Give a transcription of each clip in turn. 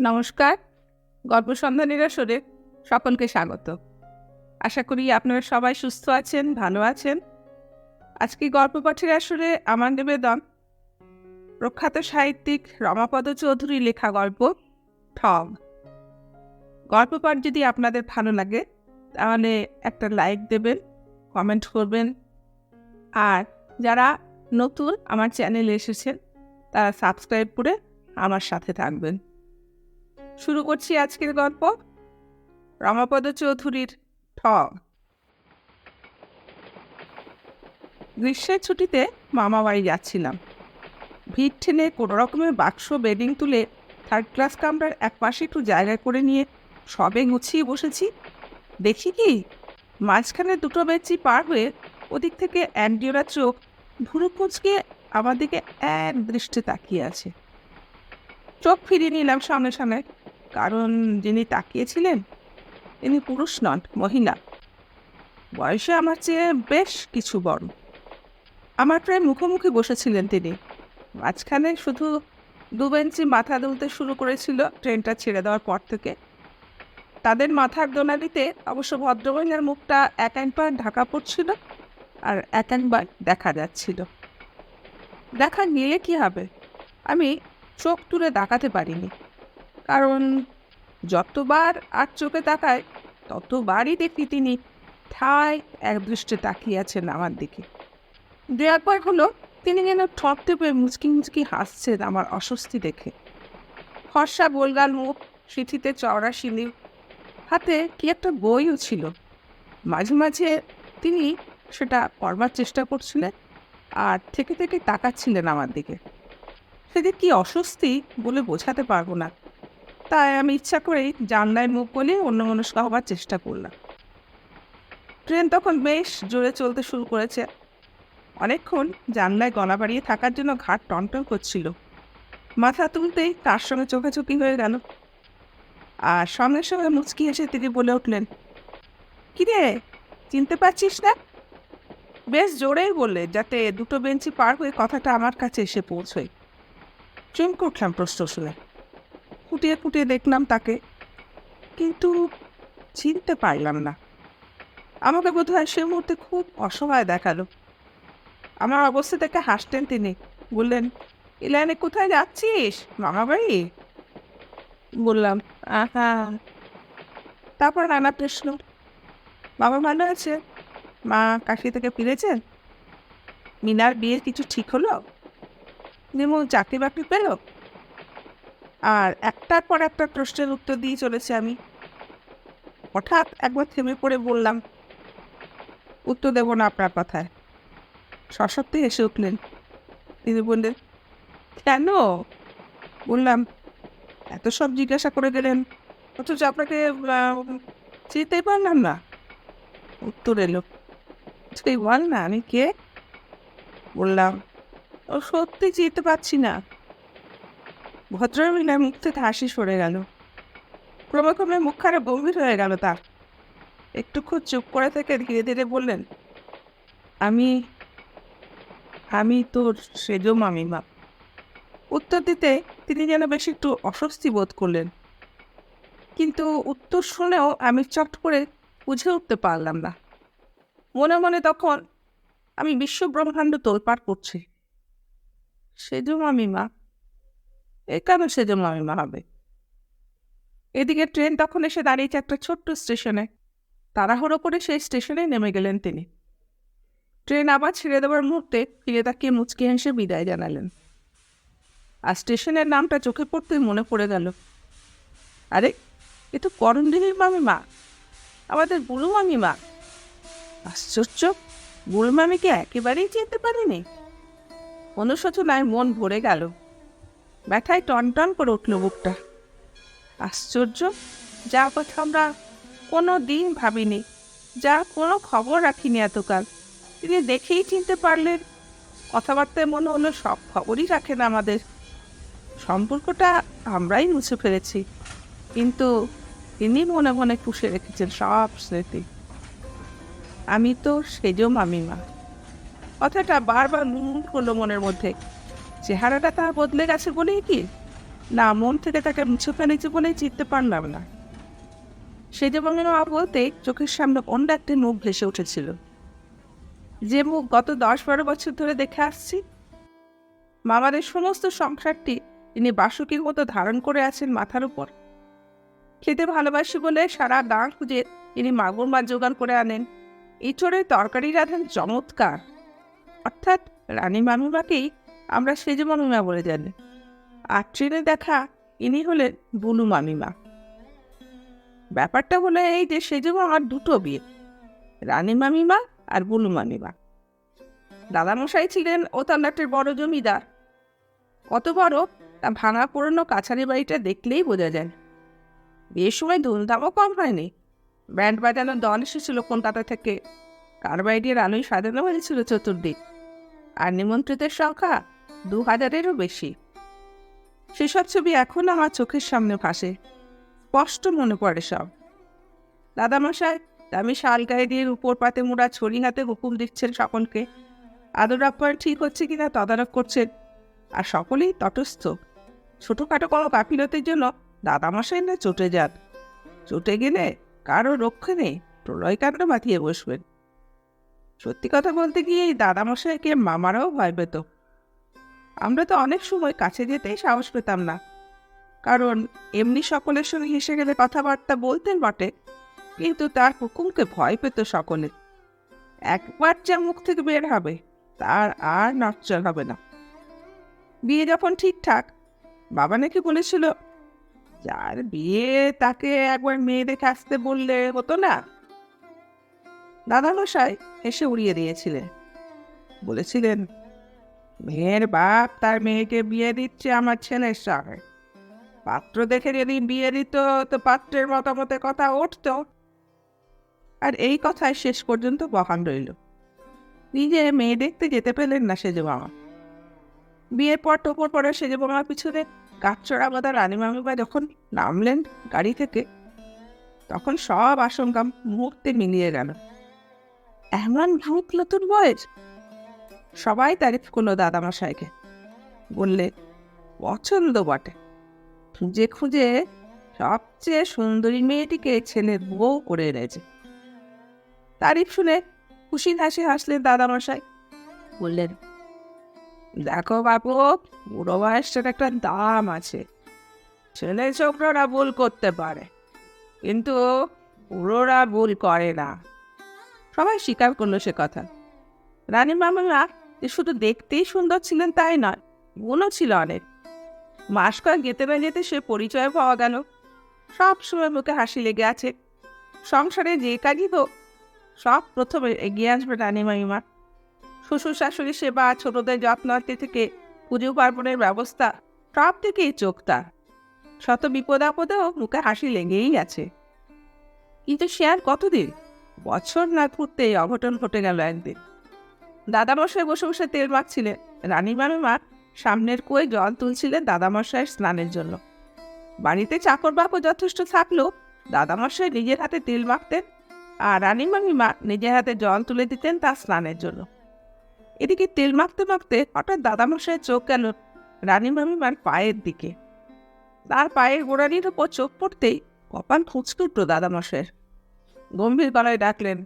নমস্কার। গল্প সন্ধানীর আসরে সকলকে স্বাগত। আশা করি আপনারা সবাই সুস্থ আছেন, ভালো আছেন। আজকে গল্প পাঠের আসরে আমার নিবেদন, প্রখ্যাত সাহিত্যিক রমাপদ চৌধুরী লেখা গল্প, ঠগ। গল্প পাঠ যদি আপনাদের ভালো লাগে, তাহলে একটা লাইক দেবেন, কমেন্ট করবেন। আর যারা নতুন আমার চ্যানেলে এসেছেন, তারা সাবস্ক্রাইব করে আমার সাথে থাকবেন। শুরু করছি আজকের গল্প। রমাপদ চৌধুরীর ঠগ গ্রীষ্মের ছুটিতে মামা বাড়ি যাচ্ছিলাম। ভিড় ঠেনে কোনো রকমের বাক্স, বেডিং তুলে থার্ড ক্লাস কামরার এক পাশে একটু জায়গা করে নিয়ে সবে গুছিয়ে বসেছি। দেখি কি? মাঝখানে দুটো বেঞ্চি পার হয়ে ওদিক থেকে অ্যান্ডিওরা চোখ ভুরু কুচকে আমার দিকে এক দৃষ্টি তাকিয়ে আছে। চোখ ফিরিয়ে নিলাম সামনে সামনে। কারণ যিনি তাকিয়েছিলেন, তিনি পুরুষ নন, মহিলা। বয়সে আমার চেয়ে বেশ কিছু বড়। আমার প্রায় মুখোমুখি বসেছিলেন তিনি। মাঝখানে শুধু দু বেঞ্চি মাথা দুলতে শুরু করেছিল ট্রেনটা ছেড়ে দেওয়ার পর থেকে। তাদের মাথার দোনালিতে অবশ্য ভদ্রমহিলার মুখটা এক একবার ঢাকা পড়ছিল আর এক একবার দেখা যাচ্ছিল। দেখা নিলে কি হবে? আমি চোখ তুলে তাকাতে পারিনি। কারণ যতবার আর চোখে তাকায়, ততবারই দেখি তিনি ঠায় এক দৃষ্টে তাকিয়ে আছেন আমার দিকে। দু একবার হলো তিনি যেন ঠপ টেপে মুচকি মুচকি হাসছেন আমার অস্বস্তি দেখে। ফর্সা গোলগাল মুখ, সিঁথিতে চওড়া শিলি হাতে কি একটা বইও ছিল। মাঝে মাঝে তিনি সেটা পড়বার চেষ্টা করছিলেন আর থেকে থেকে তাকাচ্ছিলেন আমার দিকে। সেদিক কি অস্বস্তি বলে বোঝাতে পারব না। তাই আমি ইচ্ছা করেই জানলায় মুখ বলে অন্য মনস্ক হবার চেষ্টা করলাম। ট্রেন তখন বেশ জোরে চলতে শুরু করেছে। অনেকক্ষণ জানলায় গলা বাড়িয়ে থাকার জন্য ঘাট টনটন করছিল। মাথা তুলতেই তার সঙ্গে চোখাচোখি হয়ে গেল। আর সঙ্গে সঙ্গে মুচকি এসে তিনি বলে উঠলেন, কিরে, চিনতে পারছিস না? বেশ জোরেই বললে, যাতে দুটো বেঞ্চি পার হয়ে কথাটা আমার কাছে এসে পৌঁছয়। চমকে উঠলাম প্রশ্ন শুনে। ফুটিয়ে ফুটিয়ে দেখলাম তাকে। কিন্তু চিনতে পারলাম না। আমাকে বোধ হয় সে মুহূর্তে খুব অসহায় দেখাল। আমার অবস্থা দেখে হাসতেন তিনি। বললেন এ লাইনে কোথায় যাচ্ছিস? মামা বাড়ি বললাম, আহা। তারপর নানা প্রশ্ন বাবা ভালো আছে? মা কাশি থেকে ফিরেছেন মিনার বিয়ের কিছু ঠিক হলো? নিমু চাকরি বাকরি পেল? আর একটার পর একটা প্রশ্নের উত্তর দিয়ে চলেছে আমি। হঠাৎ একবার থেমে পড়ে বললাম, উত্তর দেব না আপনার কথায়। সশব্দে এসে উঠলেন। তিনি বললেন, কেন? বললাম, এত সব জিজ্ঞাসা করে গেলেন, অথচ আপনাকে চিনতেই পারলাম না। উত্তর এলো তুই বল না, আমি কে? বললাম, ও সত্যি চিনতে পারছি না। ভদ্রমহিলার মুখ থেকে হাসি সরে গেল। ক্রমে ক্রমে মুখখানা গম্ভীর হয়ে গেল তার। একটুক্ষণ চুপ করে থেকে ধীরে ধীরে বললেন, আমি আমি তোর সেজো মামিমা। উত্তর দিতে তিনি যেন বেশ একটু অস্বস্তি বোধ করলেন। কিন্তু উত্তর শুনেও আমি চট করে বুঝে উঠতে পারলাম না। মনে মনে তখন আমি বিশ্ব ব্রহ্মাণ্ড তোলপাড় করছি। সেজো মামিমা এ কেন সেজো মামিমা হবে এদিকে ট্রেন তখন এসে দাঁড়িয়েছে একটা ছোট্ট স্টেশনে। তাড়াহুড়ো করে সেই স্টেশনে নেমে গেলেন তিনি। ট্রেন আবার ছেড়ে দেওয়ার মুহূর্তে ফিরে তাকিয়ে মুচকি হেসে বিদায় জানালেন। আর স্টেশনের নামটা চোখে পড়তেই মনে পড়ে গেল। আরে, এ তো করণদিনীর মামিমা আমাদের বুড়ো মামিমা আশ্চর্য, বুড়ো মামিকে একেবারেই চিনতে পারিনি। অনুশোচনায় মন ভরে গেল। ব্যথায় টনটন করে উঠল বুকটা। আশ্চর্য, যা কথা আমরা কোনো দিন ভাবিনি, যা কোনো খবর রাখিনি এতকাল। তিনি দেখেই চিনতে পারলেন, কথাবার্তায় মনে হলো সব খবরই রাখেন আমাদের। সম্পর্কটা আমরাই মুছে ফেলেছি, কিন্তু তিনি মনে মনে পুষে রেখেছেন সব স্মৃতি। আমি তো সেজ মামিমা। কথাটা বারবার মুন করল মনের মধ্যে। চেহারাটা তার বদলে গেছে বলেই কি? না, মন থেকে তাকে মুছে ফেলেছে বলেই চিনতে পারলাম না। সে যে মা বলতে চোখের সামনে অন্য একটি মুখ ভেসে উঠেছিল। যে মুখ গত দশ বারো বছর ধরে দেখে আসছি, মামাদের সমস্ত সংসারটি তিনি বাসুকির মতো ধারণ করে আছেন মাথার উপর। খেতে ভালোবাসি বলে সারা গাঁ খুঁজে তিনি মাগুর মাছ জোগাড় করে আনেন। ইঁচড়ের তরকারি রাঁধেন চমৎকার। অর্থাৎ রানী মামিমাকেই আমরা সেজে মামিমা বলে জানি। আর ট্রেনে দেখা ইনি হলেন বুলু মামিমা। ব্যাপারটা হলো এই যে সেজে মামার দুটো বিয়ে, রানী মামিমা আর বুলু মামিমা। দাদামশাই ছিলেন ও তান্ডাটের বড় জমিদার। কত বড়, তা ভাঙা পুরনো কাছারি বাড়িটা দেখলেই বোঝা যায়। বিয়ের সময় ধুমধামও কম হয়নি। ব্যান্ড বাজানোর দল এসেছিল কলকাতা থেকে। কার কারবাইডের আলোয় সাজানো হয়েছিল চতুর্দিক। আর নিমন্ত্রিতের সংখ্যা দু হাজারেরও বেশি। সেসব ছবি এখন আমার চোখের সামনে ভাসে। স্পষ্ট মনে পড়ে সব। দাদামশাই, দামি শাল গায়ে দিয়ে উপর পাতে মোড়া ছড়ি হাতে হুকুম দিচ্ছেন সকলকে। আদর আপ্যায়ন ঠিক হচ্ছে কিনা তদারক করছেন। আর সকলেই তটস্থ। ছোটোখাটো কোনো কাফিলতির জন্য দাদামশাই না চটে যান। চটে গেলে কারও রক্ষে নেই, প্রলয়কাণ্ড মাতিয়ে বসবেন। সত্যি কথা বলতে গিয়ে এই দাদামশাইকে মামারাও ভয় পেত। আমরা তো অনেক সময় কাছে যেতেই সাহস পেতাম না। কারণ এমনি সকলের সঙ্গে হেসে গেলে কথাবার্তা বলতেন বটে, কিন্তু তার হুকুমকে ভয় পেত সকলে একবার যা মুখ থেকে বের হবে, তার আর নচ্চর হবে না। বিয়ে যখন ঠিকঠাক, বাবা নাকি বলেছিল, যার বিয়ে তাকে একবার মেয়ে দেখে আসতে বললে হতো না? দাদামশাই হেসে উড়িয়ে দিয়েছিলেন। বলেছিলেন মেয়ের বাপ তার মেয়েকে বিয়ে দিচ্ছে আমার ছেলের সঙ্গে। পাত্র দেখে যদি বিয়ে দিত, তো পাত্রের মতামতে কথা উঠতো। আর এই কথায় শেষ পর্যন্ত বহান রইল। নিজে মেয়ে দেখতে যেতে পেলেন না সেজে মামা। বিয়ের পর টোপর পরে সেজে মামার পিছনে কাঠচড়া বাদা রানী মামিবা যখন নামলেন গাড়ি থেকে, তখন সব আশঙ্কা মুহূর্তে মিলিয়ে গেল। এমন ভূত নতুন বয়স সবাই তারিফ করল দাদামশাইকে বললে, পছন্দ বটে। খুঁজে খুঁজে সবচেয়ে সুন্দরী মেয়েটিকে ছেলের বউ করে এনেছে। তারিফ শুনে খুশি হাসি হাসলেন দাদামশাই বললেন, দেখো বাবু, বুড়ো বয়সটার একটা দাম আছে। ছেলে ছোকরারা ভুল করতে পারে, কিন্তু বুড়োরা ভুল করে না। সবাই স্বীকার করল সে কথা। রানী মামিমা যে শুধু দেখতেই সুন্দর ছিলেন তাই নয়, গুণও ছিল অনেক। মাস কয়েক যেতে না যেতে সে পরিচয় পাওয়া গেল। সব সময় মুখে হাসি লেগে আছে। সংসারে যে কাজই হোক, সব প্রথমে এগিয়ে আসবে রানী মামিমা শ্বশুর শাশুড়ি সেবা, ছোটদের যত্নার্থী থেকে পুজো পার্বণের ব্যবস্থা, সব দিকেই চোখ তার শত বিপদ আপদেও মুখে হাসি লেগেই আছে। কিন্তু সে আর কতদিন? বছর না ঘুরতেই অঘটন ঘটে গেল একদিন। দাদামশাই বসে বসে তেল মাখছিলেন। রানী মামিমা সামনের কুয়ে জল তুলছিলেন দাদামশাইয়ের স্নানের জন্য। বাড়িতে চাকর বাকর যথেষ্ট থাকলেও দাদামশাই নিজের হাতে তেল মাখতেন আর রানী মামিমা নিজের হাতে জল তুলে দিতেন তার স্নানের জন্য। এদিকে তেল মাখতে মাখতে হঠাৎ দাদামশাইয়ের চোখ গেল রানী মামিমার পায়ের দিকে। তার পায়ের গোড়ানির ওপর চোখ পড়তেই কপাল খুঁজতে উঠল দাদামশাইয়ের। গম্ভীর গলায় ডাকলেন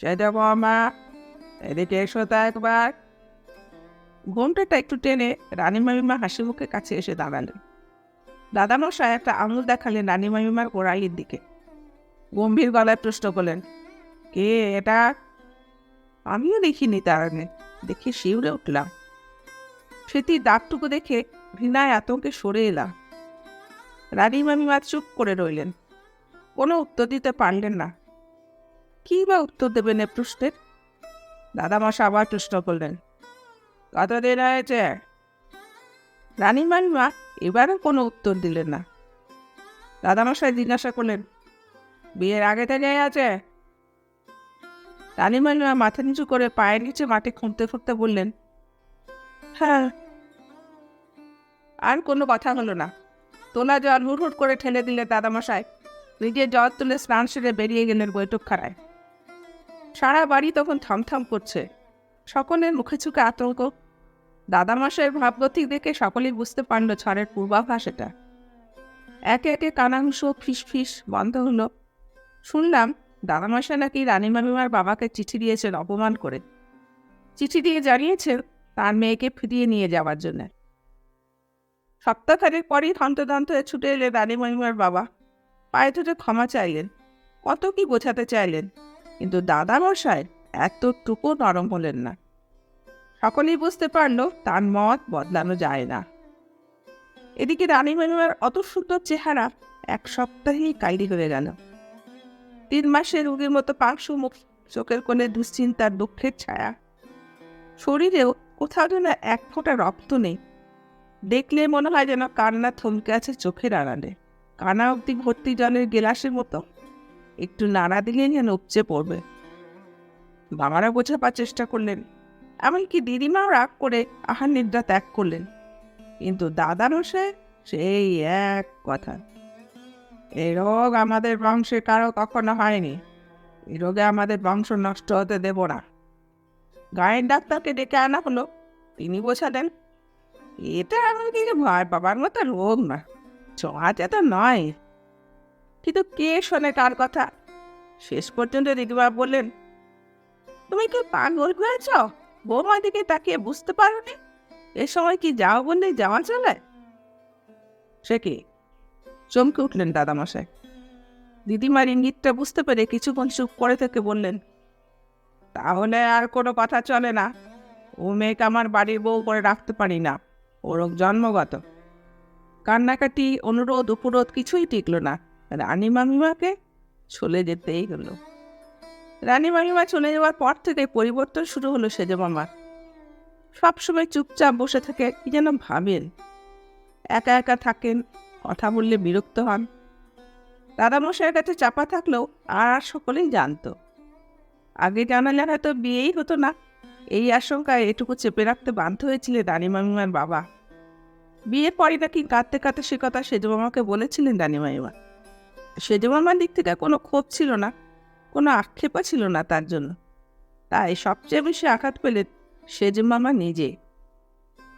সে যাব মা এদিকে এসো তা একবার ঘোমটাটা একটু টেনে রানী মামিমা হাসি মুখে কাছে এসে দাঁড়ালেন দাদামশাই একটা আঙুল দেখালেন রানী মামিমার গোড়ালির দিকে। গম্ভীর গলায় প্রশ্ন করলেন, কে এটা? আমিও দেখিনি তার আগে দেখে শিউরে উঠলাম। স্মৃতির দাগটুকু দেখে ঘৃণায় আতঙ্কে সরে এলাম। রানী মামিমা চুপ করে রইলেন। কোনো উত্তর দিতে পারলেন না। কী বা উত্তর দেবেন এ প্রশ্নের? দাদামশা আবার প্রশ্ন করলেন, কতদিন হয়েছে? রানী মামিমা এবারও কোনো উত্তর দিলেন না। দাদামশাই জিজ্ঞাসা করলেন, বিয়ের আগে থেকে আছে? রানী মামিমা মাথা নিচু করে পায়ের নিচে মাটি খুঁড়তে খুঁড়তে বললেন হ্যাঁ আর কোনো কথা হলো না। তোলা জল হুট হুট করে ঠেলে দিলে দাদামশাই নিজের জল তুলে স্নান সেরে বেরিয়ে গেলেন বৈঠকখানায়। সারা বাড়ি তখন থমথম করছে। সকলের মুখে চুকে আতঙ্ক। দাদামশাইয়ের ভাবগতিক দেখে সকলেই বুঝতে পারল ঝড়ের পূর্বাভাস এটা। একে একে কানাংশ ফিস ফিস বন্ধ হলো। শুনলাম দাদামশাই নাকি রানীমামিমার বাবাকে চিঠি দিয়েছেন অপমান করে। চিঠি দিয়ে জানিয়েছেন তার মেয়েকে ফিরিয়ে নিয়ে যাওয়ার জন্য। সপ্তাহখানেক পরই হন্তদন্ত হয়ে ছুটে এলেন রানীমামিমার বাবা। পায়ে ধরে ক্ষমা চাইলেন। কত কি বোঝাতে চাইলেন। কিন্তু দাদামশাই এতটুকু নরম হলেন না। সকলেই বুঝতে পারল তার মত বদলানো যায় না। এদিকে রানী মহিমার অত সুন্দর চেহারা এক সপ্তাহেই কাইরি হয়ে গেল। তিন মাসের রোগীর মতো পাংশু মুখ চোখের কোণে দুশ্চিন্তার দুঃখের ছায়া। শরীরেও কোথাও যেন এক ফোঁটা রক্ত নেই। দেখলে মনে হয় যেন কান্না থমকে আছে চোখের আড়ালে। কানা অব্দি ভর্তি জলের গেলাসের মতো। একটু নাড়া দিলেই যেন উপচে পড়বে। বাবারা বোঝাবার চেষ্টা করলেন, এমনকি দিদিমাও রাগ করে আহার নিদ্রা ত্যাগ করলেন। কিন্তু দাদা রসে সেই এক কথা এই রোগ আমাদের বংশে কারও কখনো হয়নি। এ রোগে আমাদের বংশ নষ্ট হতে দেব না। গায়ের ডাক্তারকে ডেকে আনা হলো। তিনি বোঝালেন, এটা এমন কিছু ভয় বাবার মতো রোগ না। ছোঁয়াচে তো নয়। কিন্তু কে শোনে কার কথা? শেষ পর্যন্ত দিদিমা বললেন, তুমি কি পাগল হয়েছ? বৌমা দিকে তাকিয়ে বুঝতে পারো নি এ সময় কি যাও বললেই যাওয়া চলে? সে কি? চমকে উঠলেন দাদামশাই। দিদিমার ইঙ্গিতটা বুঝতে পেরে কিছুক্ষণ চুপ করে থেকে বললেন, তাহলে আর কোনো কথা চলে না। ও মেয়েকে আমার বাড়ির বউ করে রাখতে পারি না। ওর জন্মগত। কান্নাকাটি, অনুরোধ, উপরোধ কিছুই টিকলো না। রানী মামিমাকে চলে যেতেই হলো। রানী মামিমা চলে যাওয়ার পর থেকে পরিবর্তন শুরু হলো সেজে মামার। সবসময় চুপচাপ বসে থাকে, কি যেন ভাবেন। একা একা থাকেন, কথা বললে বিরক্ত হন। দাদামশাইয়ের কাছে চাপা থাকলেও আর সকলেই জানতো। আগে জানালে হয়তো বিয়েই হতো না। এই আশঙ্কায় এটুকু চেপে রাখতে বাধ্য হয়েছিলেন রানী মামিমার বাবা। বিয়ের পরে নাকি কাঁদতে কাঁদতে সে কথা সেজু মামাকে বলেছিলেন রানী মামিমা। সেজু মামার দিক থেকে কোনো ক্ষোভ ছিল না, কোনো আক্ষেপও ছিল না তার জন্য। তাই সবচেয়ে বেশি আঘাত পেলেন সেজু মামা নিজে।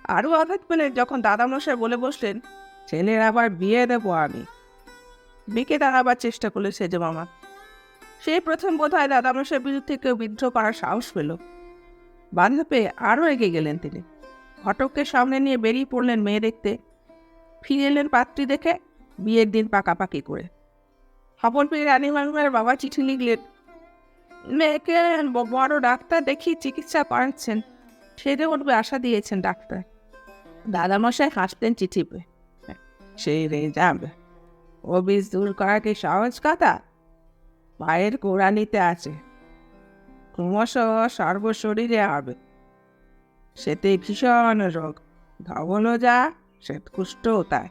আরও আঘাত পেলেন যখন দাদামশাই বলে বসলেন, ছেলের আবার বিয়ে দেবো আমি। বিকে দাঁড়াবার চেষ্টা করল সেজু মামা। সেই প্রথম বোধ হয় দাদামশাইয়ের বিরুদ্ধে কেউ বিদ্রোহ করার সাহস পেল। বাধা পেয়ে আরও এগিয়ে গেলেন তিনি। ঘটককে সামনে নিয়ে বেরিয়ে পড়লেন মেয়ে দেখতে। ফিরে এলেন পাত্রী দেখে বিয়ের দিন পাকাপাকি করে। খবর পেয়ে রানী মামিমার বাবা চিঠি লিখলেন, মেয়েকে বড় ডাক্তার দেখিয়ে চিকিৎসা করাচ্ছেন। সেরে উঠবে আশা দিয়েছেন ডাক্তার। দাদামশাই হাসতেন চিঠি পেয়ে। সেই রে যাবে ও বীজ দূর করা কি সহজ কথা? পায়ের কোরআনিতে আছে, ক্রমশ সর্বশরীরে হবে। সেতে ভীষণ রোগ, ধবলও যা শ্বেতকুষ্ঠও তাই।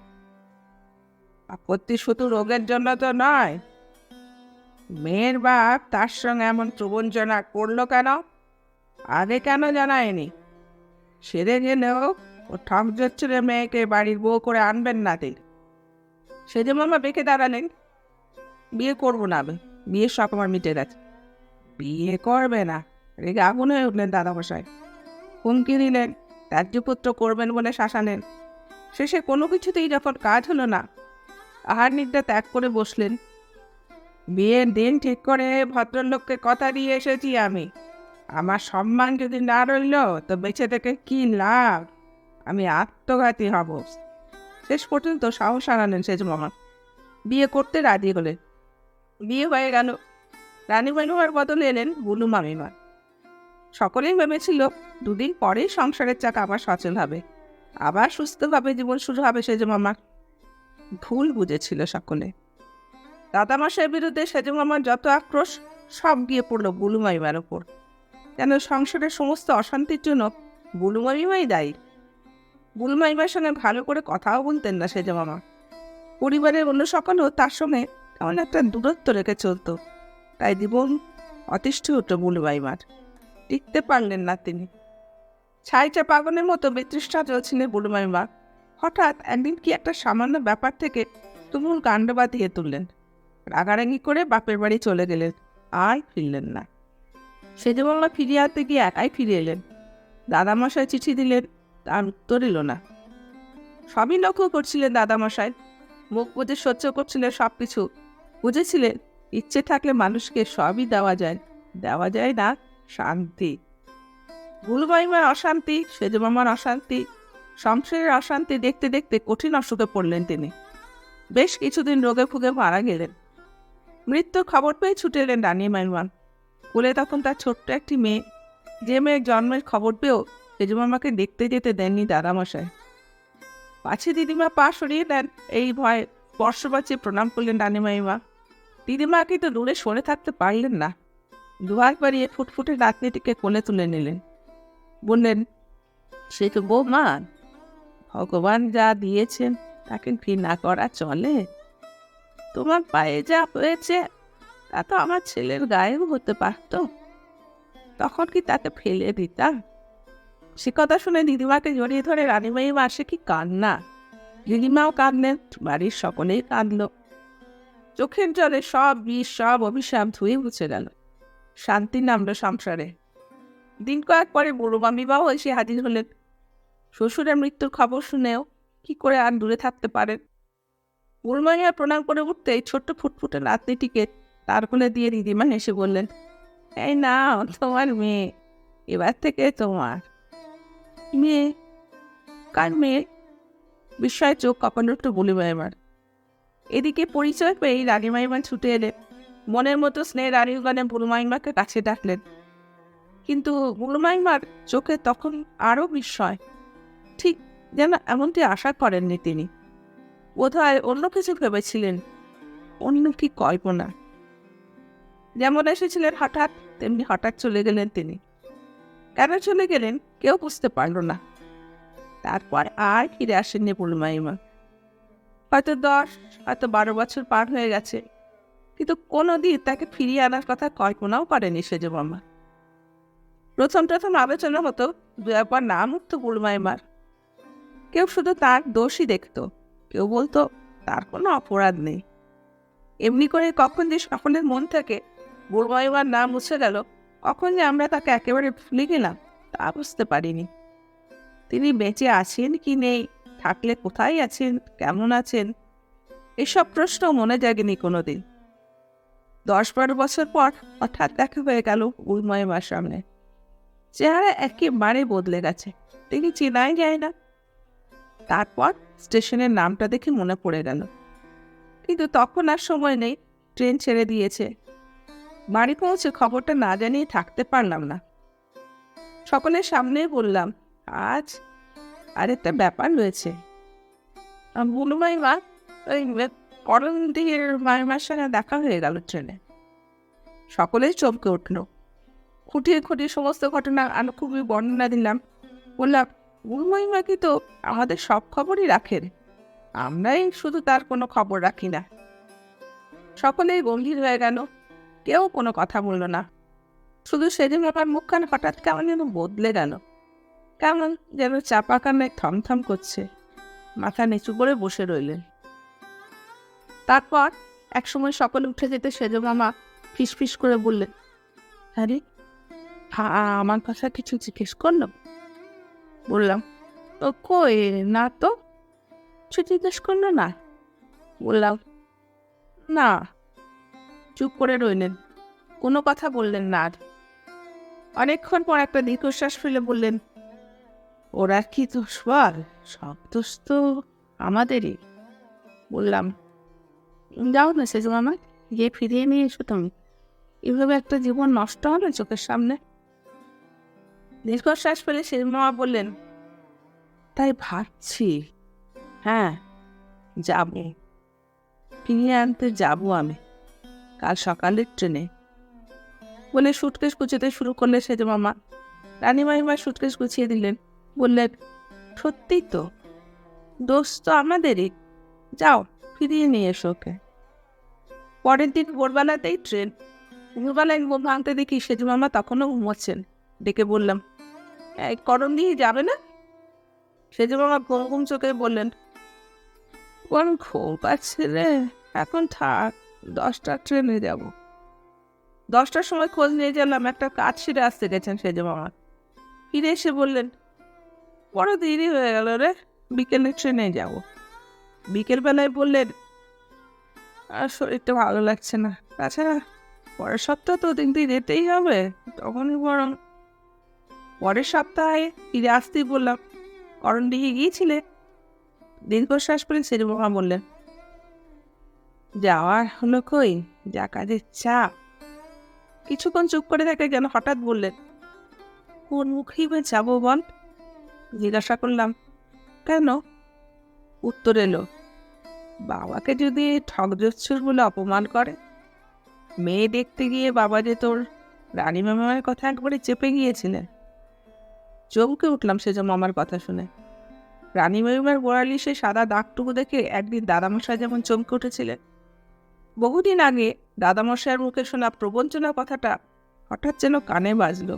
আপত্তি শুধু রোগের জন্য তো নয়। মেয়ের বাপ তার সঙ্গে এমন প্রবঞ্চনা করল কেন? আগে কেন জানায়নি? সেরে গেলেও ও ঠক জচ্ছরে মেয়েকে বাড়ির বউ করে আনবেন না তিনি সেজে মামা বেঁকে দাঁড়ালেন। বিয়ে করব না আমি, বিয়ের শখ আমার মিটে গেছে। বিয়ে করবে না রেগে আগুন হয়ে উঠলেন দাদামশাই হুমকি দিলেন ত্যায্যপুত্র করবেন বলে শাসালেন শেষে কোনো কিছুতেই যখন কাজ হলো না আহার নিদ্রা ত্যাগ করে বসলেন। বিয়ের দিন ঠিক করে ভদ্রলোককে কথা দিয়ে এসেছি আমি। আমার সম্মান যদি না রইল, তো বেঁচে থেকে কি লাভ? আমি আত্মঘাতী হব। শেষ পর্যন্ত সাহস হারালেন সেজ মামা বিয়ে করতে রাজি হলেন। বিয়ে হয়ে গেল। রানী মামিমার বদলে এলেন বুলু মামিমা। সকলেই ভেবেছিল দুদিন পরেই সংসারের চাকা আবার সচল হবে। আবার সুস্থভাবে জীবন শুরু হবে সেজ মামার ভুল বুঝেছিল সকলে। দাদামশাইয়ের বিরুদ্ধে সেজ মামার যত আক্রোশ, সব গিয়ে পড়ল বুলুমাইমার ওপর। যেন সংসারের সমস্ত অশান্তির জন্য বুলু মামিমাই দায়ী? বুলু মামিমার সঙ্গে ভালো করে কথাও বলতেন না সেজ মামা পরিবারের অন্য সকলেও তার সঙ্গে কেমন একটা দূরত্ব রেখে চলতো। তাই জীবন অতিষ্ঠ হতো বুলুমাইমার। টিকতে পারলেন না তিনি। ছাইটা পাগনের মতো বিতৃষ্ণা চলছিলেন বুলু মাইমা হঠাৎ একদিন কি একটা সামান্য ব্যাপার থেকে তুমুল কাণ্ড বাঁধিয়ে তুললেন। রাগারাগি করে বাপের বাড়ি চলে গেলেন, আর ফিরলেন না। সেজমামা ফিরিয়ে আনতে গিয়ে একাই ফিরে এলেন। দাদামশাই চিঠি দিলেন, তার উত্তর এলো না। সবই লক্ষ্য করছিলেন দাদামশাই। মুখ বুঝে সহ্য করছিলেন সব কিছু বুঝেছিলেন ইচ্ছে থাকলে মানুষকে সবই দেওয়া যায় দেওয়া যায় না, শান্তি। গুলবাইমার অশান্তি সেজমামার অশান্তি সংসারের অশান্তি দেখতে দেখতে কঠিন অসুখে পড়লেন তিনি। বেশ কিছুদিন রোগে ফুগে মারা গেলেন। মৃত্যুর খবর পেয়ে ছুটে এলেন রানী মাইমান কোলে তখন তার ছোট্ট একটি মেয়ে। যে মেয়ের জন্মের খবর পেয়েও সেজমামাকে দেখতে যেতে দেননি দাদামশাই পাছে দিদিমা পা সরিয়ে দেন এই ভয়ে স্পর্শবাচে প্রণাম করলেন রানী মাইমা দিদিমাকে তো দূরে সরে থাকতে পারলেন না। দুহাত বাড়িয়ে ফুটফুটে নাতনিটিকে কোলে তুলে নিলেন। বললেন, সে তো বৌমা ভগবান যা দিয়েছেন, তাকে ঘৃণা করা চলে? তোমার পায়ে যা হয়েছে, তা তো আমার ছেলের গায়েও হতে পারত। তখন কি তাকে ফেলে দিতাম? সে কথা শুনে দিদিমাকে জড়িয়ে ধরে রানীমাই মাসে কি কান্না? দিদিমাও কাঁদলেন, বাড়ির সকলেই কাঁদল। চোখের জলে সব বিষ, সব অভিশাপ ধুয়ে মুছে গেল। শান্তি নামলো সংসারে। দিন কয়েক পরে বুড়োমা বিবাহ এসে হাজির হলেন। শ্বশুরের মৃত্যুর খবর শুনেও কি করে আর দূরে থাকতে পারেন বুড়মাইয়া প্রণাম করে উঠতেই ছোট্ট ফুটফুটে নাতনিটিকে তার কোলে দিয়ে দিদিমা হেসে বললেন, এই না তোমার মেয়ে, এবার থেকে তোমার। মেয়ে? কার মেয়ে? বিস্ময় চোখ কখনো একটু বলিব এবার। এদিকে পরিচয় পেয়েই রানীমাইমা ছুটে এলেন মনের মতো স্নেহ রানীগণে বুড়মাইমাকে কাছে ডাকলেন। কিন্তু বুড়মাইমার চোখে তখন আরও বিস্ময় ঠিক যেন এমনটি আশা করেননি তিনি। বোধহয় অন্য কিছু ভেবেছিলেন, অন্য কি কল্পনা যেমন এসেছিলেন হঠাৎ, তেমনি হঠাৎ চলে গেলেন তিনি। কেন চলে গেলেন কেউ বুঝতে পারল না। তারপর আর ফিরে আসেননি পূর্ণিমাইমা হয়তো দশ, হয়তো বারো বছর পার হয়ে গেছে, কিন্তু কোনো দিন তাকে ফিরিয়ে আনার কথা কল্পনাও করেনি সেজ মামা প্রথম প্রথম আলোচনা হতো দু একবার নাম উঠতো পূর্ণিমাইমার কেউ শুধু তার দোষই দেখত। কেউ বলতো, তার কোনো অপরাধ নেই। এমনি করে কখন যে সকলের মন থেকে বুড়মাইমার নাম মুছে গেল, কখন যে আমরা তাকে একেবারে ভুলে গেলাম, তা বুঝতে পারিনি। তিনি বেঁচে আছেন কি নেই, থাকলে কোথায় আছেন, কেমন আছেন, এসব প্রশ্ন মনে জাগেনি কোনোদিন। দশ বারো বছর পর হঠাৎ দেখা হয়ে গেল উর্ময়মার সামনে। চেহারা একেবারে বদলে গেছে। তিনি চেনাই যায় না তারপর স্টেশনের নামটা দেখে মনে পড়ে গেল। কিন্তু তখন আর সময় নেই, ট্রেন ছেড়ে দিয়েছে। বাড়ি পৌঁছে খবরটা না জানিয়ে থাকতে পারলাম না। সকলের সামনেই বললাম, আজ আর একটা ব্যাপার রয়েছে। বুলুমাই মা, ওই করণ দিকের মায়ের সঙ্গে দেখা হয়ে গেল ট্রেনে। সকলেই চমকে উঠল। খুঁটিয়ে খুঁটিয়ে সমস্ত ঘটনা আমি খুবই বর্ণনা দিলাম। বললাম বুলুমাইমা কি তো আমাদের সব খবরই রাখেন। আমরাই শুধু তার কোনো খবর রাখি না। সকলেই গম্ভীর হয়ে গেল। কেউ কোনো কথা বলল না। শুধু সেদিন আমার মুখখান হঠাৎ কেমন যেন বদলে গেল। কেমন যেন চাপা কান্নায় থমথম করছে। মাথা নিচু করে বসে রইলেন। তারপর একসময় সকলে উঠে যেতে সেজ মামা ফিসফিস করে বললেন, আরে আমার কথা কিছু জিজ্ঞেস করল? বললাম ও কই না তো? কিছু জিজ্ঞেস করল না? বললাম, না। চুপ করে রইলেন, কোনো কথা বললেন না আর। অনেকক্ষণ পর একটা দীর্ঘশ্বাস ফেলে বললেন, ওরা কি দোষ বল? সব দোষ তো আমাদেরই। বললাম, যাও না সেজম আমার গিয়ে ফিরিয়ে নিয়ে এসো তুমি। এভাবে একটা জীবন নষ্ট হবে চোখের সামনে? দীর্ঘশ্বাস ফেলে সেজম মামা বললেন, তাই ভাবছি। হ্যাঁ যাব। ফিরিয়ে আনতে যাব আমি। কাল সকালের ট্রেনে। বলে সুটকেস গুছোতে শুরু করলে সেজে মামা। রানীমাইমা সুটকেস গুছিয়ে দিলেন, বললেন, সত্যিই তো, দোষ তো আমাদেরই। যাও, ফিরিয়ে নিয়ে এসো ওকে। পরের দিন ভোরবেলাতেই ট্রেন, ভোরবেলায় ঘুম ভাঙতে দেখি সেজু মামা তখনও ঘুমোচ্ছেন। ডেকে বললাম করম দিয়ে যাবে না? সেজু মামা ঘুম ঘুম চোখে বললেন কোন ঘুম পাচ্ছে রে, এখন থাক দশটার ট্রেনে যাব। দশটার সময় খোঁজ নিয়ে গেলাম, একটা কাজ সেরে আসতে গেছেন সেজে মামা ফিরে এসে বললেন, বড় দেরি হয়ে গেল রে বিকেলে ট্রেনে যাব। বিকেলবেলায় বললেন, আর শরীরটা ভালো লাগছে না। তাছাড়া পরের সপ্তাহ তো দিন দিন যেতেই হবে, তখনই বরং পরের সপ্তাহে ফিরে আসতেই বললাম করণ দিকে গিয়েছিলে? দীর্ঘশ্বাস করে শ্রীমা বললেন, যাওয়ার হলো কই? যা কাজের চাপ। কিছুক্ষণ চুপ করে থাকে যেন হঠাৎ বললেন, কোন মুখেই বা যাব বল? জিজ্ঞাসা করলাম, কেন? উত্তর এলো, বাবাকে যদি ঠকজচ্ছুর বলে অপমান করে, মেয়ে দেখতে গিয়ে বাবা যে তোর রানী মামার কথা একবারে চেপে গিয়েছিলেন। চমকে উঠলাম সেজন্য আমার কথা শুনে। রানী মহিমার গোড়ালি সে সাদা দাগটুকু দেখে একদিন দাদামশাই যেমন চমকে উঠেছিলেন। বহুদিন আগে দাদামশাইয়ের মুখে শোনা প্রবঞ্চনা কথাটা হঠাৎ যেন কানে বাজল।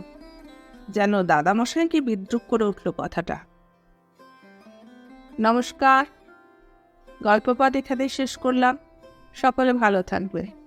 যেন দাদামশাইকে বিদ্রুপ করে উঠল কথাটা। নমস্কার। গল্পপাত এখানেই শেষ করলাম। সকলে ভালো থাকবে